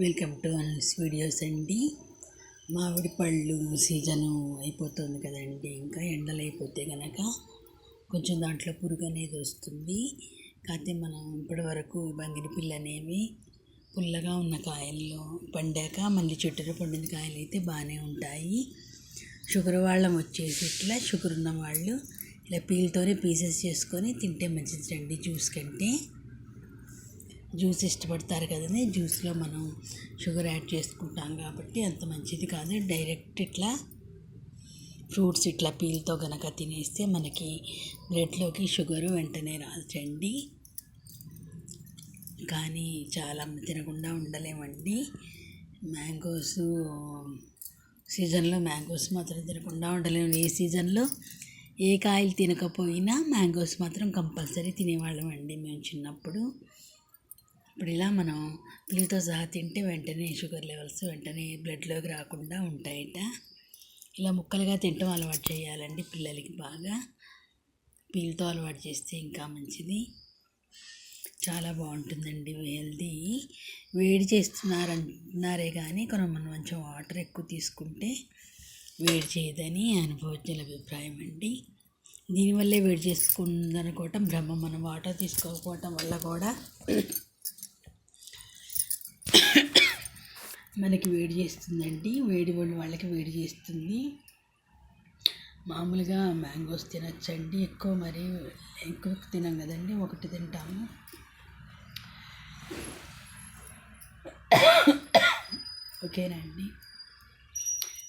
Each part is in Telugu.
వెల్కమ్ టు అనల్స్ వీడియోస్ అండి. మామిడి పళ్ళు సీజను అయిపోతుంది కదండి. ఇంకా ఎండలు అయిపోతే కనుక కొంచెం దాంట్లో పురుగు అనేది వస్తుంది. కాకపోతే మనం ఇప్పటి వరకు బంగిని పిల్ల అనేవి పుల్లగా ఉన్న కాయల్లో పండాక మళ్ళీ చెట్టులో పండిన కాయలు అయితే బాగానే ఉంటాయి. షుగర్ వాళ్ళం వచ్చేసి ఇట్లా షుగర్ ఉన్న వాళ్ళు ఇలా పీల్తోనే పీసెస్ చేసుకొని తింటే మంచిది అండి జ్యూస్ కంటే. జ్యూస్ ఇష్టపడతారు కదండి. జ్యూస్లో మనం షుగర్ యాడ్ చేసుకుంటాం కాబట్టి అంత మంచిది కాదు. డైరెక్ట్ ఇట్లా ఫ్రూట్స్ ఇట్లా పీల్తో కనుక తినేస్తే మనకి బ్లడ్లోకి షుగర్ వెంటనే రాచండి కానీ చాలా తినకుండా ఉండలేమండి. మ్యాంగోస్ సీజన్లో మ్యాంగోస్ మాత్రం తినకుండా ఉండలేము. ఏ సీజన్లో ఏ కాయలు తినకపోయినా మ్యాంగోస్ మాత్రం కంపల్సరీ తినేవాళ్ళం అండి మేము చిన్నప్పుడు. ఇప్పుడు ఇలా మనం పిల్లలతో సహా తింటే వెంటనే షుగర్ లెవెల్స్ వెంటనే బ్లడ్లోకి రాకుండా ఉంటాయట. ఇలా ముక్కలుగా తింటాం అలవాటు చేయాలండి పిల్లలకి బాగా. పీల్తో అలవాటు చేస్తే ఇంకా మంచిది. చాలా బాగుంటుందండి హెల్దీ వేడి చేస్తున్నారంటున్నారే కానీ కొన్ని మనం కొంచెం వాటర్ ఎక్కువ తీసుకుంటే వేడి చేయదని అనుభవజ్ఞుల అభిప్రాయం అండి. దీనివల్లే వేడి చేసుకుందనుకోవటం భ్రమ మనం వాటర్ తీసుకోకపోవటం వల్ల కూడా మనకి వేడి చేస్తుందండి. వేడి వాళ్ళు వాళ్ళకి వేడి చేస్తుంది. మామూలుగా మ్యాంగోస్ తినచ్చండి. ఎక్కువ మరి ఎక్కువ తినం కదండి. ఒకటి తింటాము. ఓకేనండి.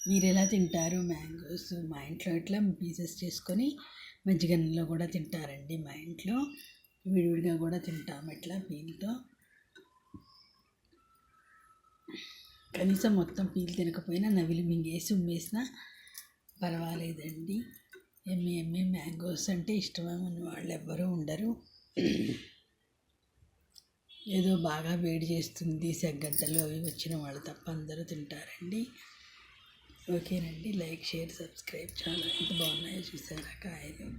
మీరు ఎలా తింటారు మ్యాంగోస్? మా ఇంట్లో ఇట్లా పీసెస్ చేసుకొని మజ్జిగన్నలో కూడా తింటారండి మా ఇంట్లో. విడివిడిగా కూడా తింటాము ఇట్లా పీల్తో కనీసం మొత్తం పీల్ తినకపోయినా నవిలి మింగేసి ఉమ్మేసినా పర్వాలేదండి. ఎమ్మె ఎమ్మె మ్యాంగోస్ అంటే ఇష్టమైన వాళ్ళు ఎవ్వరూ ఉండరు. ఏదో బాగా వేడి చేస్తుంది సెగ్గడ్డలు అవి వచ్చిన వాళ్ళు తప్ప అందరూ తింటారండి. ఓకేనండి. Like share subscribe. చాలా ఎంత బాగున్నాయో చూసారా కాయలు.